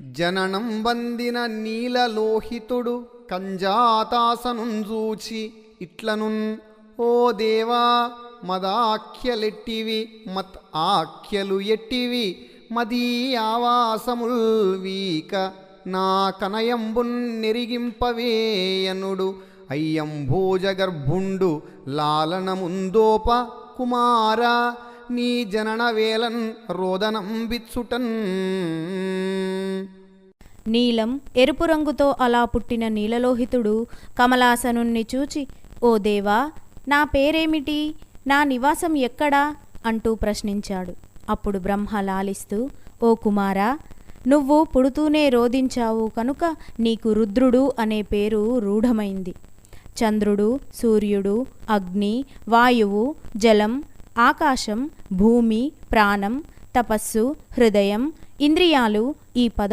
జననం వందిన నీలలోహితుడు కంజాతాసనుంజూచి ఇట్లనున్ ఓ దేవా మదాఖ్యలెట్టివి మత్ ఆఖ్యలు ఎట్టివి మదీ ఆవాసముల్ వీక నా కనయంబున్ నెరిగింపవేయనుడు అయ్యంభోజగర్భుండు లాలనముందోప కుమార నీ జనన వేలన్ రోదనం బిచ్చుటన్ నీలం ఎరుపు రంగుతో అలా పుట్టిన నీలలోహితుడు కమలాసనుణ్ణి చూచి ఓ దేవా నా పేరేమిటి? నా నివాసం ఎక్కడా? అంటూ ప్రశ్నించాడు. అప్పుడు బ్రహ్మ లాలిస్తూ ఓ కుమారా నువ్వు పుడుతూనే రోధించావు కనుక నీకు రుద్రుడు అనే పేరు రూఢమైంది. చంద్రుడు సూర్యుడు అగ్ని వాయువు జలం ఆకాశం భూమి ప్రాణం తపస్సు హృదయం ఇంద్రియాలు ఈ పద